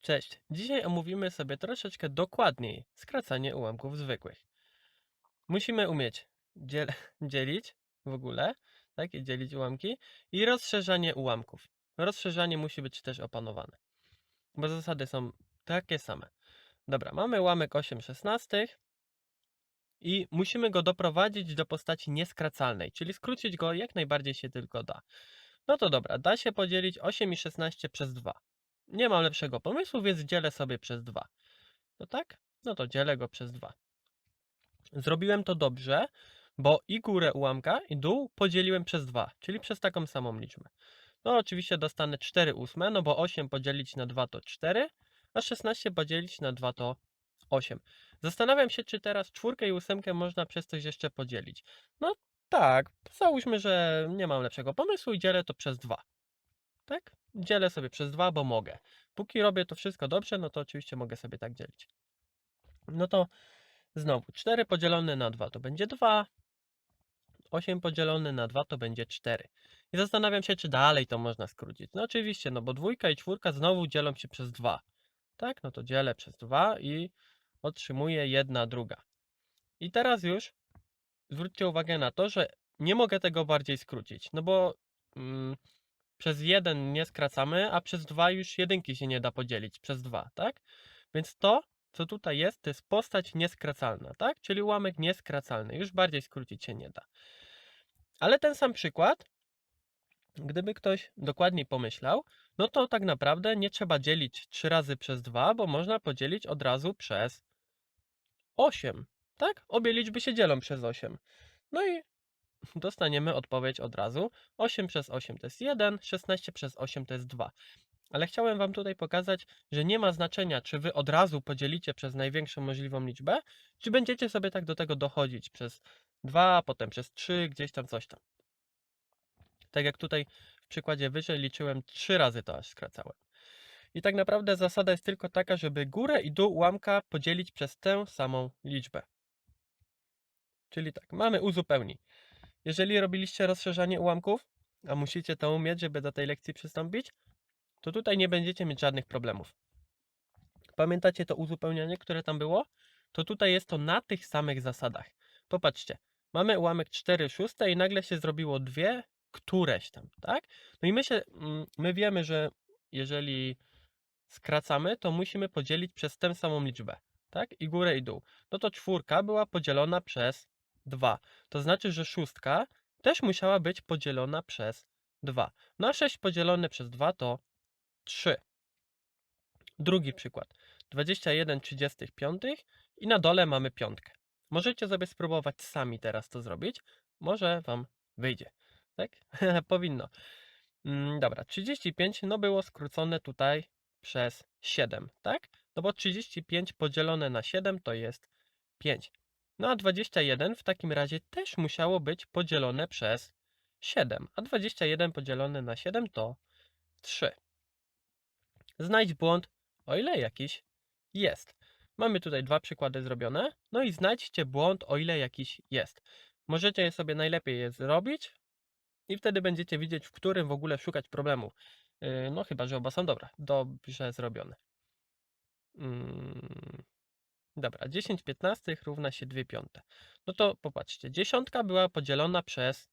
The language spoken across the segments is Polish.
Cześć. Dzisiaj omówimy sobie troszeczkę dokładniej skracanie ułamków zwykłych. Musimy umieć dziel dzielić w ogóle, tak? I dzielić ułamki i rozszerzanie ułamków. Rozszerzanie musi być też opanowane, bo zasady są takie same. Dobra, mamy ułamek 8 szesnastych i musimy go doprowadzić do postaci nieskracalnej, czyli skrócić go jak najbardziej się tylko da. No to dobra, da się podzielić 8 i 16 przez 2. Nie mam lepszego pomysłu, więc dzielę sobie przez 2. No tak? No to dzielę go przez 2. Zrobiłem to dobrze, bo i górę ułamka, i dół podzieliłem przez 2, czyli przez taką samą liczbę. No oczywiście dostanę 4 ósme, no bo 8 podzielić na 2 to 4, a 16 podzielić na 2 to 8. Zastanawiam się, czy teraz czwórkę i ósemkę można przez coś jeszcze podzielić. No tak, załóżmy, że nie mam lepszego pomysłu i dzielę to przez 2. Tak? Dzielę sobie przez 2, bo mogę. Póki robię to wszystko dobrze, no to oczywiście mogę sobie tak dzielić. No to znowu 4 podzielone na 2 to będzie 2. 8 podzielone na 2 to będzie 4. I zastanawiam się, czy dalej to można skrócić. No oczywiście, no bo dwójka i czwórka znowu dzielą się przez 2. Tak? No to dzielę przez 2 i otrzymuję jedna druga. I teraz już zwróćcie uwagę na to, że nie mogę tego bardziej skrócić, no bo mm, przez 1 nie skracamy, a przez 2 już jedynki się nie da podzielić przez 2, tak? Więc to, co tutaj jest, to jest postać nieskracalna, tak? Czyli ułamek nieskracalny, już bardziej skrócić się nie da. Ale ten sam przykład, gdyby ktoś dokładniej pomyślał, no to tak naprawdę nie trzeba dzielić 3 razy przez 2, bo można podzielić od razu przez 8, tak? Obie liczby się dzielą przez 8. No i dostaniemy odpowiedź od razu. 8 przez 8 to jest 1, 16 przez 8 to jest 2. Ale chciałem Wam tutaj pokazać, że nie ma znaczenia, czy Wy od razu podzielicie przez największą możliwą liczbę, czy będziecie sobie tak do tego dochodzić przez 2, potem przez 3, gdzieś tam coś tam. Tak jak tutaj w przykładzie wyżej liczyłem 3 razy to aż skracałem. I tak naprawdę zasada jest tylko taka, żeby górę i dół ułamka podzielić przez tę samą liczbę. Czyli tak, mamy uzupełnij. Jeżeli robiliście rozszerzanie ułamków, a musicie to umieć, żeby do tej lekcji przystąpić, to tutaj nie będziecie mieć żadnych problemów. Pamiętacie to uzupełnianie, które tam było? To tutaj jest to na tych samych zasadach. Popatrzcie, mamy ułamek 4 szóste i nagle się zrobiło dwie któreś tam, tak? No i my, się, mm, my wiemy, że jeżeli skracamy, to musimy podzielić przez tę samą liczbę, tak? I górę i dół. No to czwórka była podzielona przez 2. To znaczy, że szóstka też musiała być podzielona przez 2. No a 6 podzielone przez 2 to 3. Drugi przykład. 21 35 i na dole mamy piątkę. Możecie sobie spróbować sami teraz to zrobić. Może Wam wyjdzie. Tak? Powinno. Mm, dobra, 35 no było skrócone tutaj przez 7, tak? No bo 35 podzielone na 7 to jest 5. No a 21 w takim razie też musiało być podzielone przez 7, a 21 podzielone na 7 to 3. Znajdź błąd, o ile jakiś jest. Mamy tutaj dwa przykłady zrobione, no i znajdźcie błąd, o ile jakiś jest. Możecie je sobie najlepiej je zrobić i wtedy będziecie widzieć, w którym w ogóle szukać problemu. Yy, No chyba, że oba są dobra, dobrze zrobione. Mm, Dobra, 10 piętnastych równa się 2 piąte. No to popatrzcie, dziesiątka była podzielona przez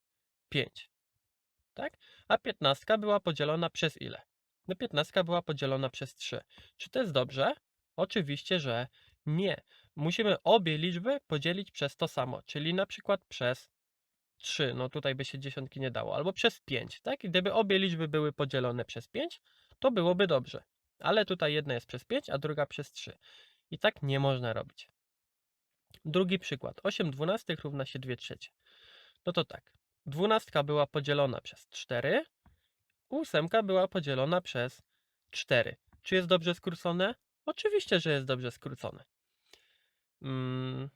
5, tak? A piętnastka była podzielona przez ile? No piętnastka była podzielona przez 3. Czy to jest dobrze? Oczywiście, że nie. Musimy obie liczby podzielić przez to samo, czyli na przykład przez 3, no tutaj by się dziesiątki nie dało, albo przez 5, tak? I gdyby obie liczby były podzielone przez 5, to byłoby dobrze. Ale tutaj jedna jest przez 5, a druga przez 3. I tak nie można robić. Drugi przykład. 8 dwunastych równa się 2 trzecie. No to tak. Dwunastka była podzielona przez 4, ósemka była podzielona przez 4. Czy jest dobrze skrócone? Oczywiście, że jest dobrze skrócone. Mm,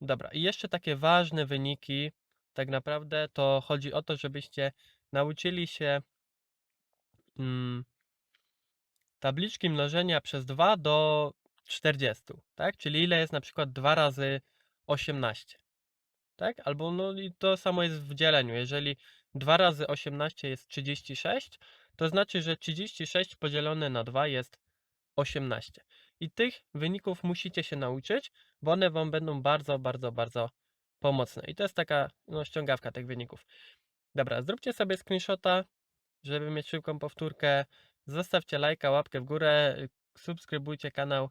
dobra, i jeszcze takie ważne wyniki. Tak naprawdę to chodzi o to, żebyście nauczyli się mm, tabliczki mnożenia przez 2 do 40, tak? Czyli ile jest na przykład 2 razy 18, tak? Albo no i to samo jest w dzieleniu. Jeżeli 2 razy 18 jest 36, to znaczy, że 36 podzielone na 2 jest 18. I tych wyników musicie się nauczyć, bo one Wam będą bardzo, bardzo, bardzo pomocne. I to jest taka no, ściągawka tych wyników. Dobra, zróbcie sobie screenshota, żeby mieć szybką powtórkę. Zostawcie lajka, łapkę w górę, subskrybujcie kanał.